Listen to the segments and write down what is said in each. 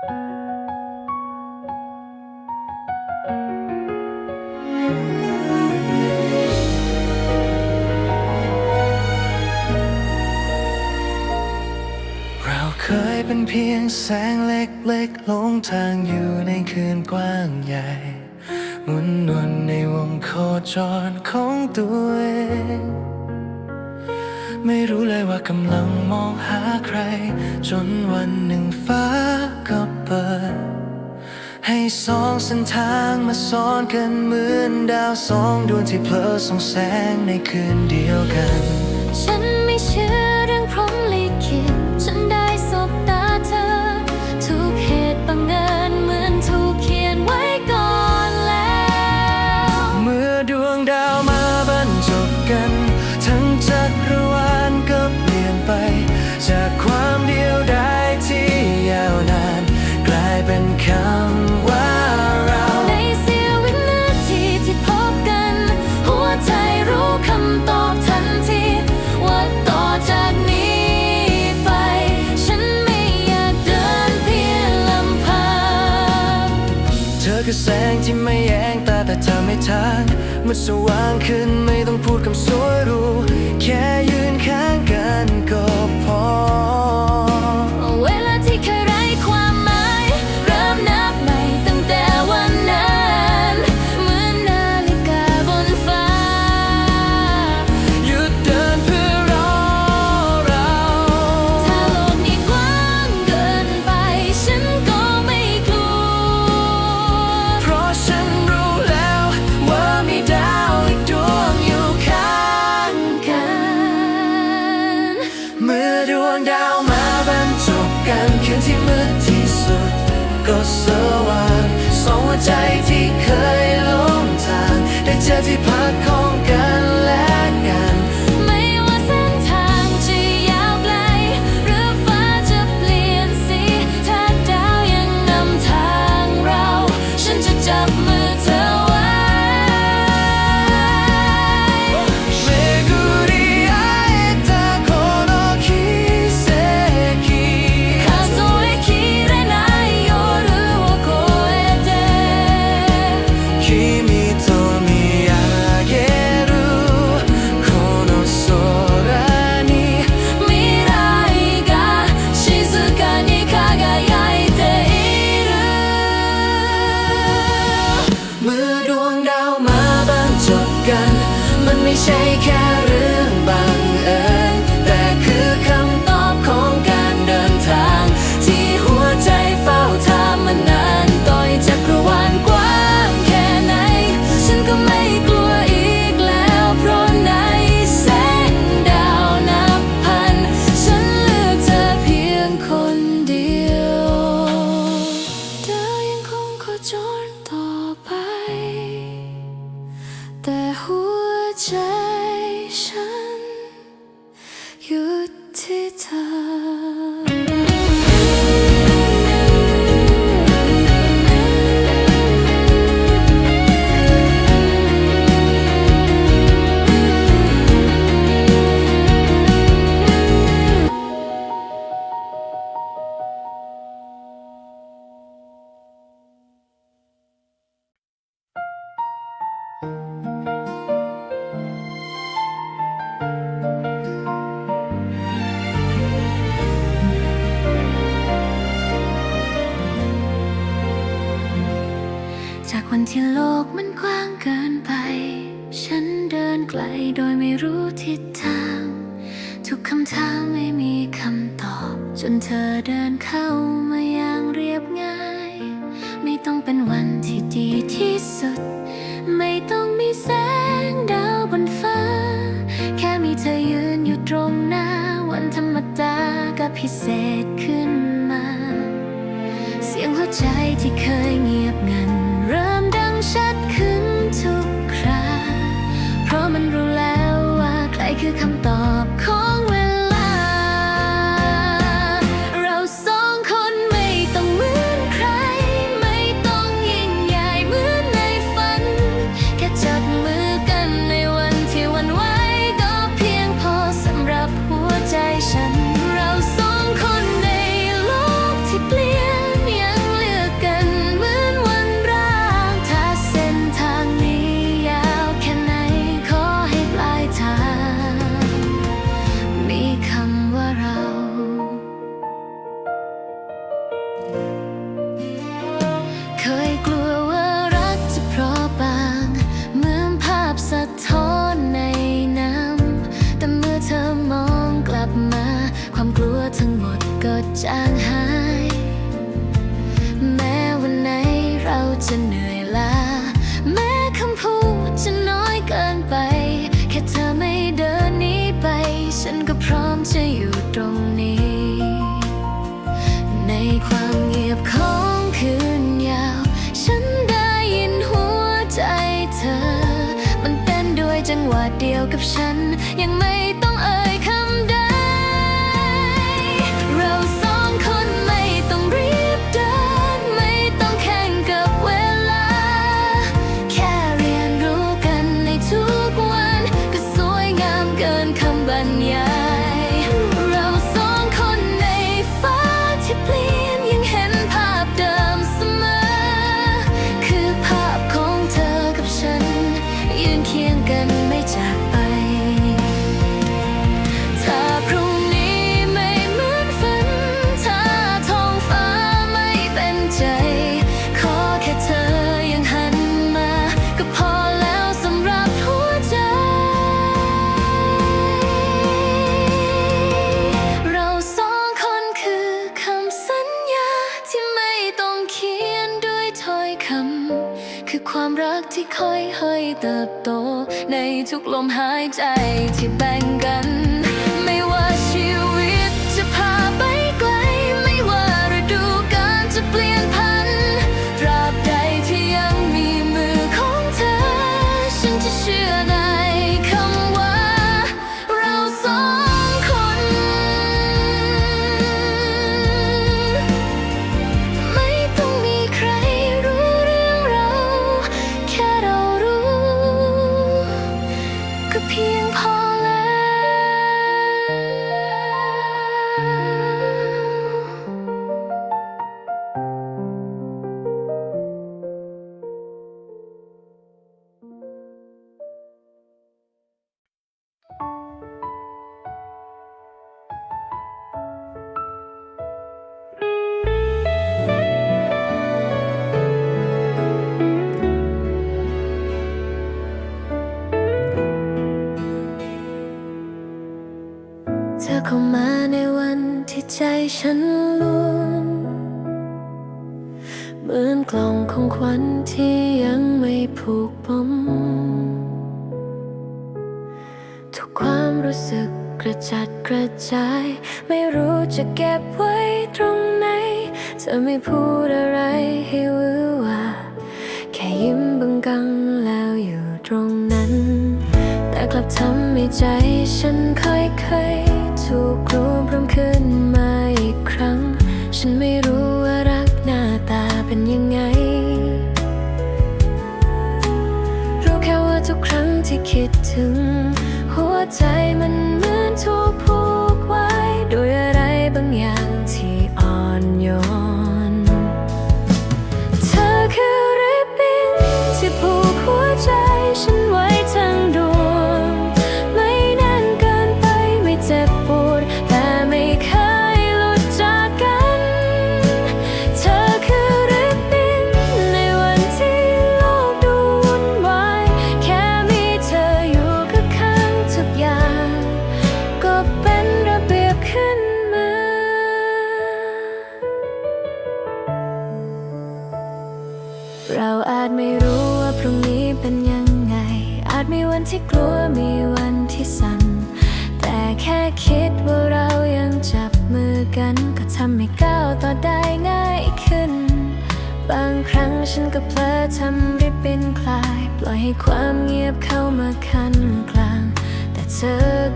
เราเคยเป็นเพียงแสงเล็กๆหลงทางอยู่ในคืนกว้างใหญ่หมุนนวนในวงโคจรของตัวเอง ไม่รู้เลยว่ากำลังมองหาใคร จนวันหนึ่งฟ้าก็เปิด ให้สองเส้นทางมาซ้อนกันเหมือนดาวสองดวงที่เพลอส่องแสงในคืนเดียวกัน ฉัน ทาง มันสว่างขึ้นไม่ต้องพูดคำสวยรู้ ดวงดาวมาบรรจบกันคืนที่มืดที่สุด ก็สว่างสองหัวใจที่เคยหลงทาง ได้เจอที่พักของกัน แค่เรื่องบังเอิญแต่คือคำตอบของการเดินทาง ที่หัวใจเฝ้าถามมานานต่อยจักรวาลกว้างแค่ไหน ฉันก็ไม่กลัวอีกแล้ว เพราะในแสงดาวนับพัน ฉันเลือกเธอเพียงคนเดียวดาวยังคงโคจรต่อไป แต่หัวใจ ฉั ที่โลกมันกว้างเกินไป ฉันเดินไกลโดยไม่รู้ทิศทาง ทุกคำถามไม่มีคำตอบ จนเธอเดินเข้ามาอย่างเรียบง่าย ไม่ต้องเป็นวันที่ดีที่สุด ไม่ต้องมีแสงดาวบนฟ้า แค่มีเธอยืนอยู่ตรงหน้า วันธรรมดาก็พิเศษขึ้นมา เสียงหัวใจที่เคยเงียบงัน ว่าเดียวกับฉันยังไม่ ความรักที่ค่อยเฮ้เติบโต ในทุกลมหายใจที่แบ่งกัน ฉันล้วนเหมือนกล่องของขวัญที่ยังไม่ผูกปมทุกความรู้สึกกระจัดกระจาย ไม่รู้จะเก็บไว้ตรงไหนเธอไม่พูดอะไรให้วือว่าแค่ยิ้มบังกังแล้วอยู่ตรงนั้น แต่กลับทำให้ใจฉันค่อยๆถูกกลุ่มรวมขึ้นมา ฉันไม่รู้ว่ารักหน้าตาเป็นยังไง รู้แค่ว่าทุกครั้งที่คิดถึง หัวใจมัน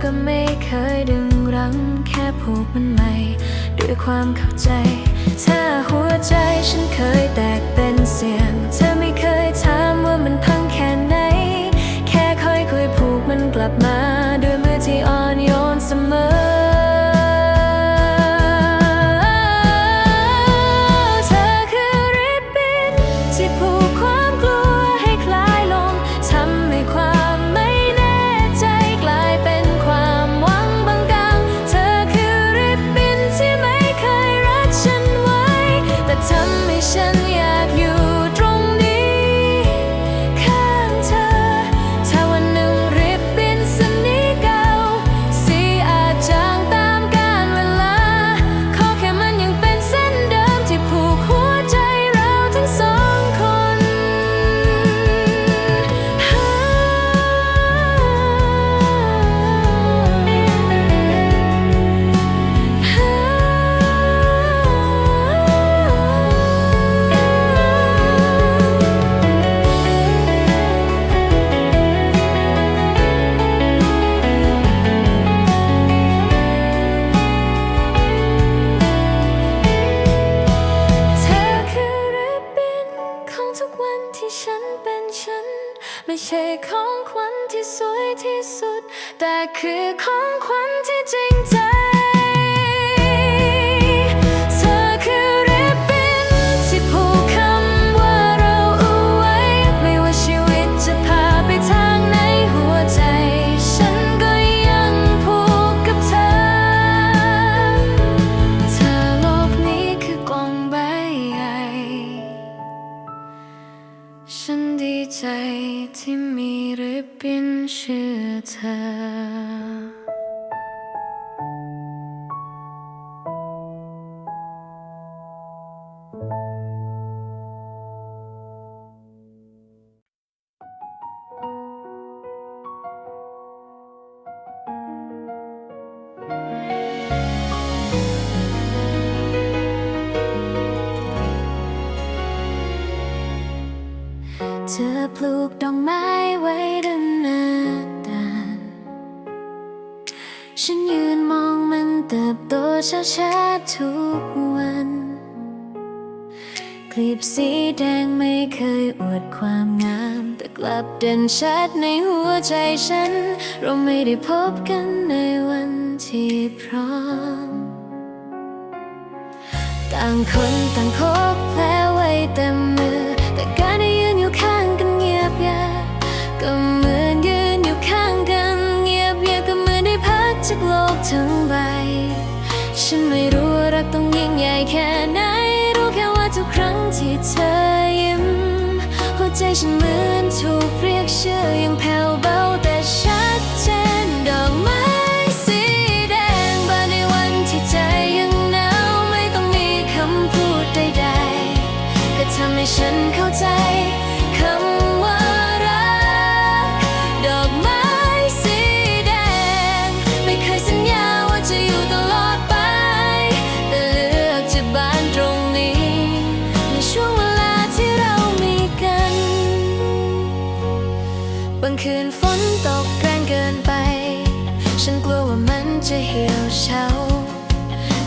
ก็ไม่เคยดึงรั้งแค่ผูกมันใหม่ ด้วยความเข้าใจ ถ้าหัวใจฉันเคยแตกเป็นเสียง เธอไม่เคยถามว่ามันพ ของขวัญที่สวยที่สุด แต่คือของขวัญที่จริงใจ ที่มีริบบิ้นชื่อเธอ เธอปลูกดอกไม้ไว้ด้านหน้าตาฉันยืนมองมันเติบโตช้าๆทุกวัน คลิปสีแดงไม่เคยอวดความงาม แต่กลับเด่นชัดในหัวใจฉัน เราไม่ได้พบกันในวันที่พร้อม ต่างคนต่างพกแผลไว้เต็ม ฉันเหมือนถูกเรียกชื่อย่งแผ่วเบาแต่ชัดเจนดอกไม้สีแดงบานในวันที่ใจยังหนาวไม่ต้องมีคำพูดใดๆก็ทำให้ฉันเข้าใจ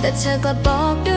แต่เธอกลับบอกด้วย